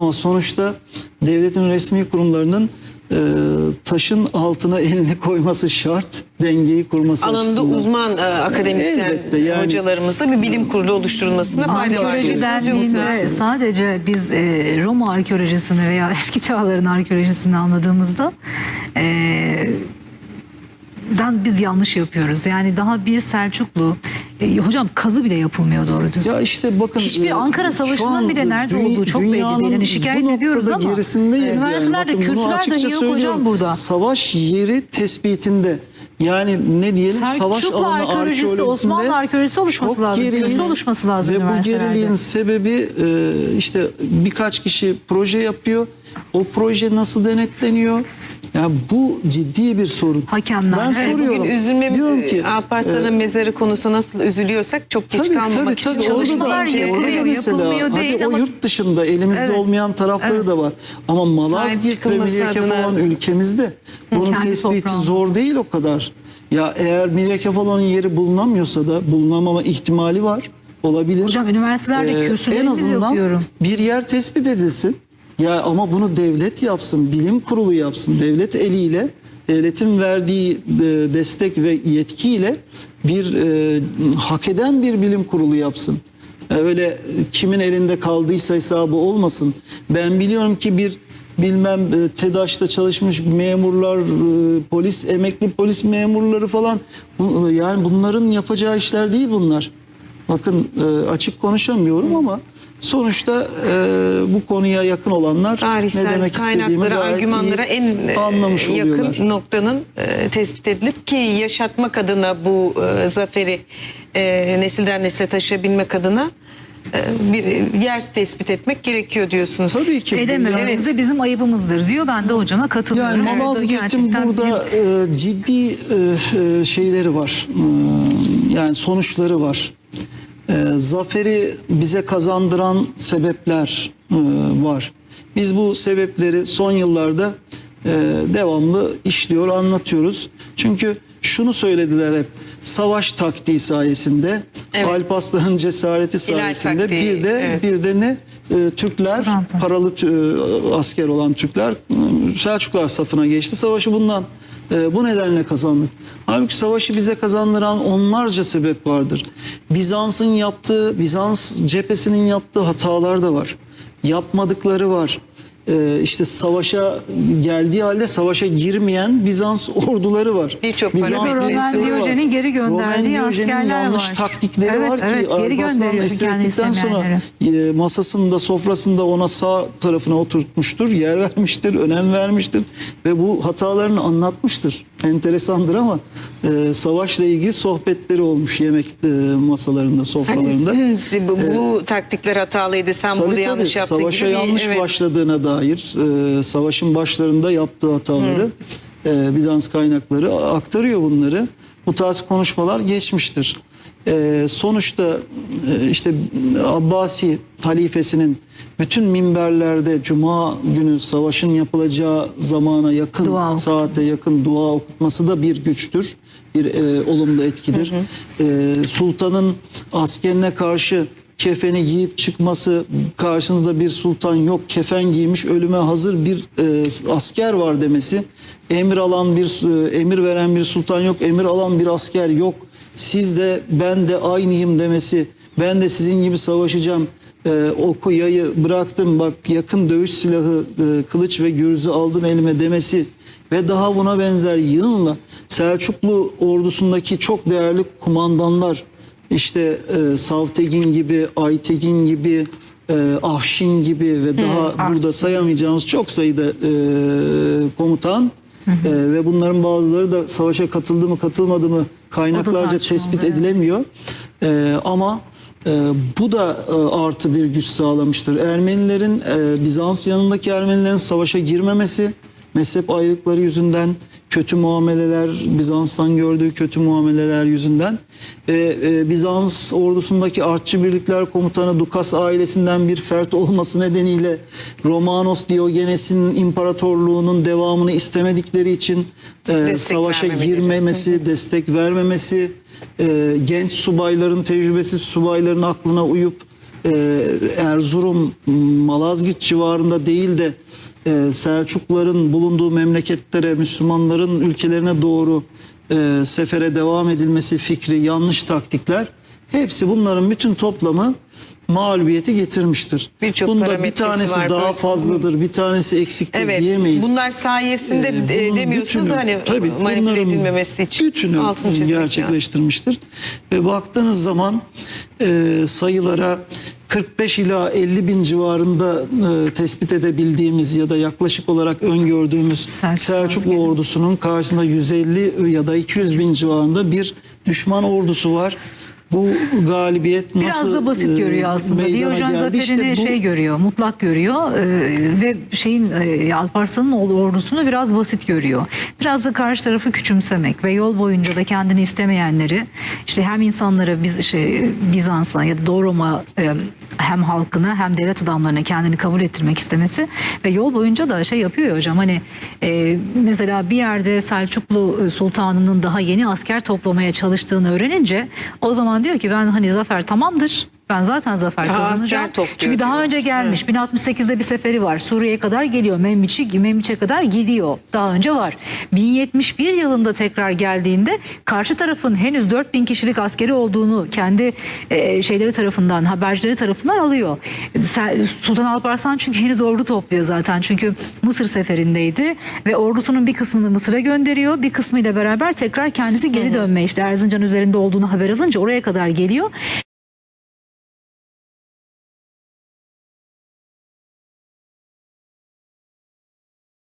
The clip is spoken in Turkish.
Ama sonuçta devletin resmi kurumlarının e, taşın altına elini koyması şart, dengeyi kurması Alanında açısından. uzman e, akademisyen Elbette yani- hocalarımızda bir bilim kurulu oluşturulmasına fayda var. Arkeoloji sadece biz e, Roma arkeolojisini veya eski çağların arkeolojisini anladığımızda e, den biz yanlış yapıyoruz. Yani daha bir Selçuklu e, hocam kazı bile yapılmıyor doğru düzgün. Ya işte bakın Hiçbir e, Ankara Savaşı'nın bile nerede dü- olduğu çok belli değil. Yani şikayet ediyoruz ama gerisindeyiz yani. üniversitelerde bunu kürsüler dahi yok hocam burada. Savaş yeri tespitinde yani ne diyelim savaş Selçuklu alanı arkeolojisi, Osmanlı arkeolojisi oluşması lazım. Kürsü geriliyiz. oluşması lazım Ve bu geriliğin sebebi e, işte birkaç kişi proje yapıyor. O proje nasıl denetleniyor? Ya bu ciddi bir sorun. Hakemler. Ben Evet, soruyorum. Bugün üzülmem Diyorum ki Alparslan'ın e, mezarı konusunda nasıl üzülüyorsak çok geç Tabii kalmamak tabii için Çalışmalar yapılıyor, orada da mesela, yapılmıyor hadi değil o ama- yurt dışında elimizde Evet. olmayan tarafları Evet. da var. Ama Malazgirt ve adına- falan ülkemizde bunun Kendi tespiti toprağımız. zor değil o kadar. Ya eğer Miryake falanın yeri bulunamıyorsa da bulunamama ihtimali var. Olabilir. Hocam üniversitelerde Ee, en kürsülerimiz yok azından diyorum. bir yer tespit edilsin. Ya ama bunu devlet yapsın, bilim kurulu yapsın. Devlet eliyle, devletin verdiği e, destek ve yetkiyle bir e, hak eden bir bilim kurulu yapsın. Öyle kimin elinde kaldıysa hesabı olmasın. Ben biliyorum ki bir bilmem e, TEDAŞ'ta çalışmış memurlar, e, polis, emekli polis memurları falan yani bunların yapacağı işler değil bunlar. Bakın e, açık konuşamıyorum ama sonuçta e, bu konuya yakın olanlar ne tarihsel demek istediğimi kaynaklara, gayet argümanlara iyi en e, anlamış oluyorlar. yakın noktanın e, tespit edilip ki yaşatmak adına bu e, zaferi e, nesilden nesile taşıyabilmek adına e, bir yer tespit etmek gerekiyor diyorsunuz. Tabii ki. bu Edemiyoruz. yani- de bizim ayıbımızdır diyor. Ben de hocama katılıyorum. Yani Malazgirt'in gerçekten burada e, ciddi e, e, şeyleri var. E, yani sonuçları var. E, zaferi bize kazandıran sebepler e, var. Biz bu sebepleri son yıllarda e, devamlı işliyor, anlatıyoruz. Çünkü şunu söylediler hep. Savaş taktiği sayesinde, Evet. Alparslan'ın cesareti sayesinde taktiği, bir de evet. bir de ne? E, Türkler, Toronto. paralı tü- asker olan Türkler e, Selçuklar safına geçti. Savaşı bundan e, bu nedenle kazandık. Halbuki savaşı bize kazandıran onlarca sebep vardır. Bizans'ın yaptığı, Bizans cephesinin yaptığı hatalar da var. Yapmadıkları var. E, işte savaşa geldiği halde savaşa girmeyen Bizans orduları var. Birçok Bizans Roman. Diyojen'in geri gönderdiği Roman askerler yanlış var. taktikleri Evet, var ki evet, geri kendi esirgedikten sonra e, masasında sofrasında ona sağ tarafına oturtmuştur, yer vermiştir, önem vermiştir ve bu hatalarını anlatmıştır. Enteresandır ama e, savaşla ilgili sohbetleri olmuş yemek e, masalarında, sofralarında. Siz bu, bu taktikler hatalıydı sen Tabii tabii yanlış yaptın savaşa gibi yanlış evet. başladığına dair e, savaşın başlarında yaptığı hataları e, Bizans kaynakları aktarıyor bunları. Bu tarz konuşmalar geçmiştir. E, sonuçta e, işte Abbasi halifesinin bütün minberlerde Cuma günü savaşın yapılacağı zamana yakın Dua saate yakın dua okutması da bir güçtür. Bir e, olumlu etkidir. E, sultanın askerine karşı kefeni giyip çıkması karşınızda bir sultan yok kefen giymiş ölüme hazır bir e, asker var demesi emir alan bir e, emir veren bir sultan yok emir alan bir asker yok siz de ben de aynıyım demesi ben de sizin gibi savaşacağım e, oku yayı bıraktım bak yakın dövüş silahı e, kılıç ve gürzü aldım elime demesi ve daha buna benzer yığınla Selçuklu ordusundaki çok değerli kumandanlar işte e, Savtegin gibi, Aytegin gibi, e, Afşin gibi ve daha burada sayamayacağımız çok sayıda e, komutan e, ve bunların bazıları da savaşa katıldı mı katılmadı mı kaynaklarca tespit evet. edilemiyor. E, ama e, bu da e, artı bir güç sağlamıştır. Ermenilerin, e, Bizans yanındaki Ermenilerin savaşa girmemesi, mezhep ayrılıkları yüzünden, kötü muameleler, Bizans'tan gördüğü kötü muameleler yüzünden. Ve e, Bizans ordusundaki artçı birlikler komutanı Dukas ailesinden bir fert olması nedeniyle Romanos Diogenes'in imparatorluğunun devamını istemedikleri için e, Destek savaşa girmemesi, destek vermemesi, e, genç subayların, tecrübesiz subayların aklına uyup e, Erzurum, Malazgirt civarında değil de e, Selçukluların bulunduğu memleketlere, Müslümanların ülkelerine doğru e, sefere devam edilmesi fikri, yanlış taktikler hepsi bunların bütün toplamı mağlubiyeti getirmiştir. Birçok Bunda bir tanesi var. daha Böyle- fazladır, bir tanesi eksiktir Evet. diyemeyiz. Bunlar sayesinde Ee, demiyorsunuz bütünü- hani tabii manipüle edilmemesi için bütünü altını çizmek lazım. gerçekleştirmiştir. Ve baktığınız zaman e, sayılara 45 ila 50 bin civarında e, tespit edebildiğimiz ya da yaklaşık olarak öngördüğümüz Selçuklu Selçuklu ordusunun karşısında 150 ya da 200 bin civarında bir düşman ordusu var. Bu galibiyet nasıl Biraz da basit e, görüyor aslında. Diyojen zaferini İşte bu- şey görüyor, mutlak görüyor e, ve şeyin e, Alparslan'ın ordusunu biraz basit görüyor. Biraz da karşı tarafı küçümsemek ve yol boyunca da kendini istemeyenleri işte hem insanlara biz şey Bizans'a ya da Doğu Roma e, hem halkını hem devlet adamlarına kendini kabul ettirmek istemesi ve yol boyunca da şey yapıyor hocam hani e, mesela bir yerde Selçuklu e, Sultanı'nın daha yeni asker toplamaya çalıştığını öğrenince o zaman diyor ki ben hani zafer tamamdır. Ben zaten zafer Daha kazanacağım. topluyor Çünkü daha önce gelmiş. 1068'de bir seferi var. Suriye'ye kadar geliyor. Memmiç'i Memmiç'e kadar gidiyor. Daha önce var. 1071 yılında tekrar geldiğinde karşı tarafın henüz 4000 kişilik askeri olduğunu kendi e, şeyleri tarafından, habercileri tarafından alıyor. Sultan Alparslan çünkü henüz ordu topluyor zaten. Çünkü Mısır seferindeydi ve ordusunun bir kısmını Mısır'a gönderiyor. Bir kısmıyla beraber tekrar kendisi geri dönme işte Erzincan üzerinde olduğunu haber alınca oraya kadar geliyor.